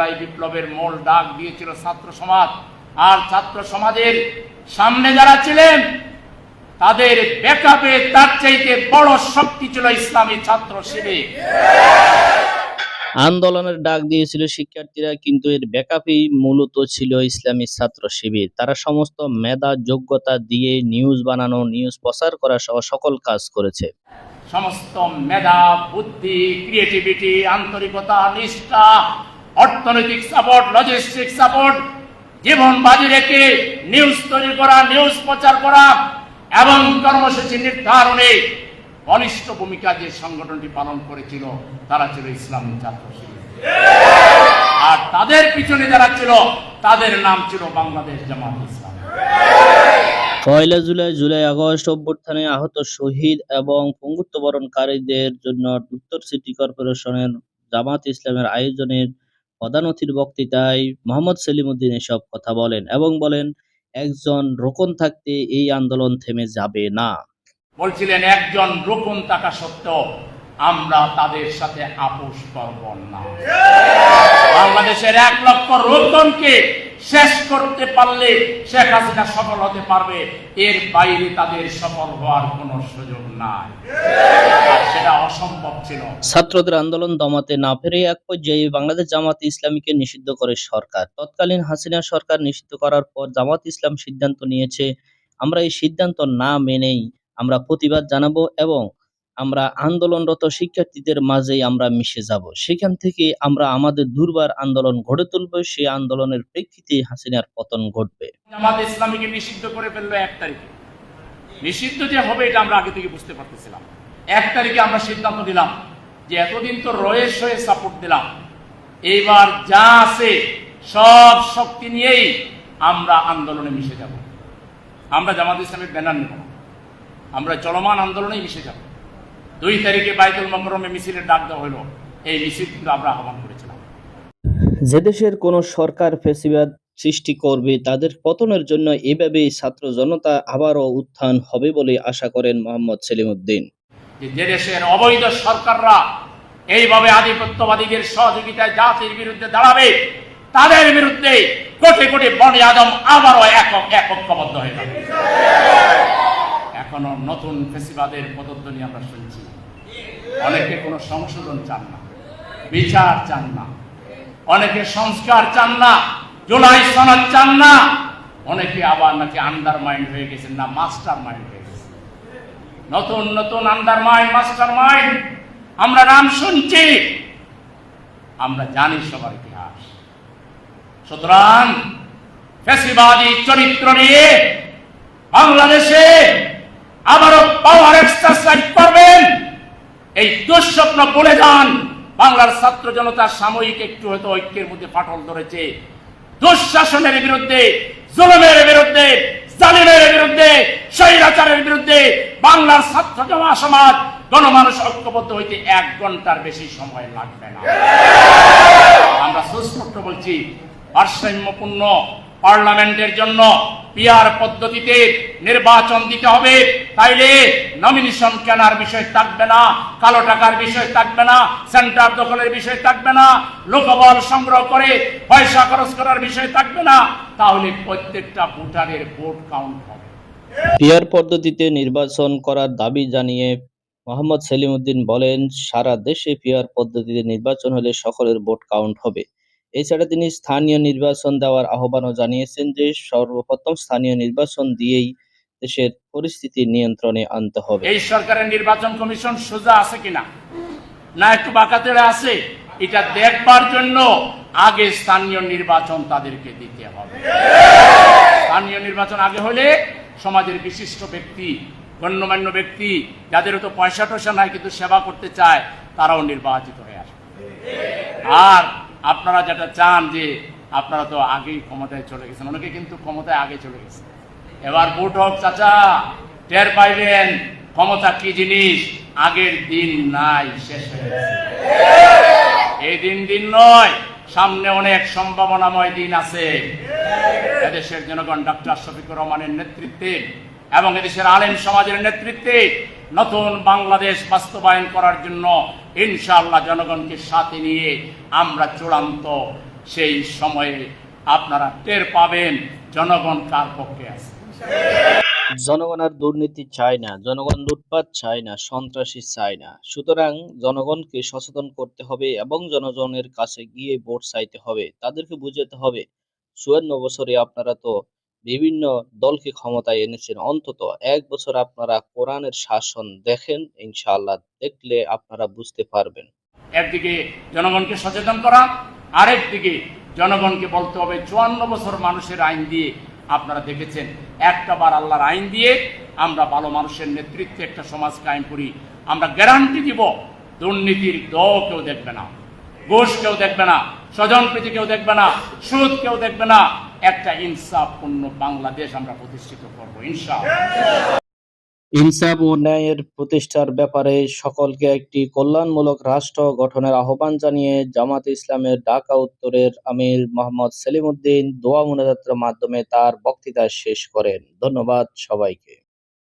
জুলাই বিপ্লবের মূল ডাক দিয়েছিল ছাত্র সমাজ। আর ছাত্র সমাজের সামনে যারা ছিলেন তাদের ব্যাকআপে তার চাইতে বড় শক্তি ছিল ইসলামী ছাত্র শিবির। আন্দোলনের ডাক দিয়েছিল শিক্ষার্থীরা কিন্তু এর ব্যাকআপই মূলত ছিল ইসলামী ছাত্র শিবির। তারা সমস্ত মেধা যোগ্যতা দিয়ে নিউজ বানানো নিউজ প্রচার করা সহ সকল কাজ করেছে। সমস্ত মেধা বুদ্ধি ক্রিয়েটিভিটি আন্তরিকতা নিষ্ঠা অর্থনৈতিক সাপোর্ট লজিস্টিক সাপোর্ট জীবন বাজি রেখে নিউজ তৈরি করা নিউজ প্রচার করা এবং কর্মসূচি নির্ধারণে বলিষ্ঠ ভূমিকা যে সংগঠনটি পালন করেছিল, তারা ছিল ইসলামী ছাত্র আর তাদের পিছনে যারা ছিল, তাদের নাম ছিল বাংলাদেশ জামাত ইসলাম। পয়লা জুলাই জুলাই আগস্ট অভ্যুত্থানে আহত শহীদ এবং পঙ্গুত্ববরণকারীদের জন্য উত্তর সিটি কর্পোরেশনের জামাত ইসলামের আয়োজনের প্রধান অতির বক্তৃতায় মোহাম্মদ সেলিমুদ্দিন এসব কথা বলেন এবং বলেন, একজন রোকন থাকতে এই আন্দোলন থেমে যাবে না। বলছিলেন, একজন রোকন থাকা সত্ত্বেও আমরা তাদের সাথে আপোষ করব না। বাংলাদেশের এক লক্ষ রোপণকে শেষ করতে পারলে শেখ হাসিনা সফল হতে পারবে। এর বাইরে তাদের সফল হওয়ার কোনো সুযোগ নাই। ছাত্রদের আন্দোলন দমাতে না পেরে এক পর্যায়ে বাংলাদেশ জামাত ইসলামীকে নিষিদ্ধ করে সরকার। তৎকালীন হাসিনা সরকার নিষিদ্ধ করার পর জামাত ইসলাম সিদ্ধান্ত নিয়েছে, আমরা এই সিদ্ধান্ত না মেনেই আমরা প্রতিবাদ জানাব এবং আমরা আন্দোলনরত শিক্ষার্থীদের মাঝেই আমরা মিশে যাব। সেখান থেকে আমরা আমাদের দুর্বার আন্দোলন গড়ে তুলব। সেই আন্দোলনের প্রেক্ষিতে হাসিনার পতন ঘটবে। জামাত ইসলামীকে নিষিদ্ধ করে ফেলল এক তারিখে। নিষিদ্ধ যে হবে এটা আমরা আগে থেকে বুঝতে পারতেছিলাম। এক তারিখে আমরা সিদ্ধান্ত নিলাম যে এতদিন তো রয়েস হয়ে সাপোর্ট দিলাম। এইবার যা আছে, সব শক্তি নিয়েই আমরা আন্দোলনে মিশে যাব। আমরা জামাত ইসলামের ব্যানার নেব। আমরা চলমান আন্দোলনেই মিশে যাব। দুই তারিখে বাইতুল মকরমে মিছিলের ডাক দেওয়া হলো। এই মিছিল কিন্তু আমরা আহ্বান করেছিলাম। যে দেশের কোন সরকার ফেসিবাদ সৃষ্টি করবে তাদের পতনের জন্য এভাবেই ছাত্র জনতা আবারও উত্থান হবে বলে আশা করেন মোহাম্মদ সেলিমউদ্দিন যে যে দেশের অবৈধ সরকাররা এইভাবে আধিপত্যবাদীদের সহযোগিতায় জাতির বিরুদ্ধে দাঁড়াবে তাদের বিরুদ্ধে কোটি কোটি বনি আদম আবারও একক একত্রবদ্ধ হয়ে যাবে। এখনও নতুন ফেসিবাদের পদধ্বনি আমরা শুনছি। অনেকে কোনো সংশোধন চান না, বিচার চান না, অনেকে সংস্কার চান না, জুলাই সনদ চান না, অনেকে আবার নাকি আন্ডার মাইন্ড হয়ে গেছেন না মাস্টার মাইন্ড হয়ে গেছে নতুন নতুন আন্ডার মাইন্ড মাস্টার মাইন্ড আমরা নাম শুনছি, আমরা জানি সবার ইতিহাস। সুতরাং ফেসিবাদী চরিত্র নিয়ে বাংলাদেশে আবারও পাওয়ার এক্সারসাইজ করবেন। এই দুঃস্বপ্ন বলে যান। বাংলার ছাত্র জনতা সাময়িক একটু হয়তো ঐক্যের মধ্যে ফাটল ধরেছে। দুঃশাসনের বিরুদ্ধে, জুলুমের বিরুদ্ধে, জালিমের বিরুদ্ধে, স্বৈরাচারের বিরুদ্ধে বাংলার ছাত্র জমা সমাজ, গণমানুষ ঐক্যবদ্ধ হইতে এক ঘণ্টার বেশি সময় লাগবে না। আমরা সুস্পষ্ট বলছি, ভারসাম্যপূর্ণ পার্লামেন্টের জন্য পিয়ার পদ্ধতিতে নির্বাচন দিতে হবে, তাইলে নমিনেশন কেনার বিষয় থাকবে না, কালো টাকার বিষয় থাকবে না সেন্টার দখলের বিষয় থাকবে না, লোকবল সংগ্রহ করে পয়সা খরচ করার বিষয় থাকবে না, তাহলে প্রত্যেকটা ভোটারের ভোট কাউন্ট হবে। পিয়ার পদ্ধতিতে নির্বাচন করার দাবি জানিয়ে মোহাম্মদ সেলিমউদ্দিন বলেন, সারা দেশে পিয়ার পদ্ধতিতে নির্বাচন হলে সকলের ভোট কাউন্ট হবে। এছাড়া তিনি স্থানীয় নির্বাচন দেওয়ার আহ্বানও জানিয়েছেন যে, সর্বপ্রথম স্থানীয় নির্বাচন দিয়েই দেশের পরিস্থিতি নিয়ন্ত্রণে আনতে হবে। এই সরকারের নির্বাচন কমিশন সোজা আছে কিনা? না একটু বাঁকাতেড়ে আছে? এটা দেখবার জন্য আগে স্থানীয় নির্বাচন তাদেরকে দিতে হবে। স্থানীয় নির্বাচন আগে হলে সমাজের বিশিষ্ট ব্যক্তি, গণ্যমান্য ব্যক্তি, যাদের তো পয়সা টয়সা নাই কিন্তু সেবা করতে চায়, তারাও নির্বাচিত হয়ে আসবে। আর আপনারা যেটা চান যে আপনারা তো আগেই ক্ষমতায় চলে গেছেন, অনেকে কিন্তু ক্ষমতায় আগে চলে গেছে। এবার ভোট হোক, চাচা, টের পাইবেন ক্ষমতা কি জিনিস? আগের দিন নাই, শেষ হয়ে গেছে। এই দিন দিন নয়, সামনে অনেক সম্ভাবনাময় দিন আছে। এদেশের জনগণ ডক্টর শফিকুর রহমানের নেতৃত্বে এবং এদেশের আলেম সমাজের নেতৃত্বে নতুন বাংলাদেশ বাস্তবায়ন করার জন্য ইনশাআল্লাহ জনগণকে সাথে নিয়ে আমরা চূড়ান্ত সেই সময়ে আপনারা টের পাবেন জনগণ কার পক্ষে আছে। জনগণ আর দুর্নীতি চায় না, জনগণ লুটপাট চায় না, সন্ত্রাসী চায় না। সুতরাং জনগণকে সচেতন করতে হবে এবং জনগণের কাছে গিয়ে ভোট চাইতে হবে, তাদেরকে বুঝাতে হবে। চুয়ান্ন বছরে আপনারা তো বিভিন্ন দলকে ক্ষমতায় এনেছেন। অন্তত এক বছর আপনারা কোরআনের শাসন দেখেন, ইনশাআল্লাহ দেখলে আপনারা বুঝতে পারবেন। একদিকে জনগণকে সচেতন করা আরেক দিকে জনগণকে বলতে হবে চুয়ান্ন বছর মানুষের আইন দিয়ে আপনারা দেখেছেন, একটা বার আল্লাহর আইন দিয়ে আমরা ভালো মানুষের নেতৃত্বে একটা সমাজ কায়েম করি। আমরা গ্যারান্টি দিব, দুর্নীতির দ কেউ দেখবে না, ঘুষ কেউ দেখবে না স্বজন প্রীতি কেউ দেখবে না, সুদ কেউ দেখবে না একটা ইনসাফপূর্ণ বাংলাদেশ আমরা প্রতিষ্ঠিত করব ইনসাফ ইনসাফ ও ন্যায়ের প্রতিষ্ঠার ব্যাপারে সকলকে একটি কল্যাণমূলক রাষ্ট্র গঠনের আহ্বান জানিয়ে জামাত ইসলামের ঢাকা উত্তরের আমির মোহাম্মদ সেলিমউদ্দিন দোয়া মোনাজাতের মাধ্যমে তার বক্তৃতা শেষ করেন। ধন্যবাদ সবাইকে।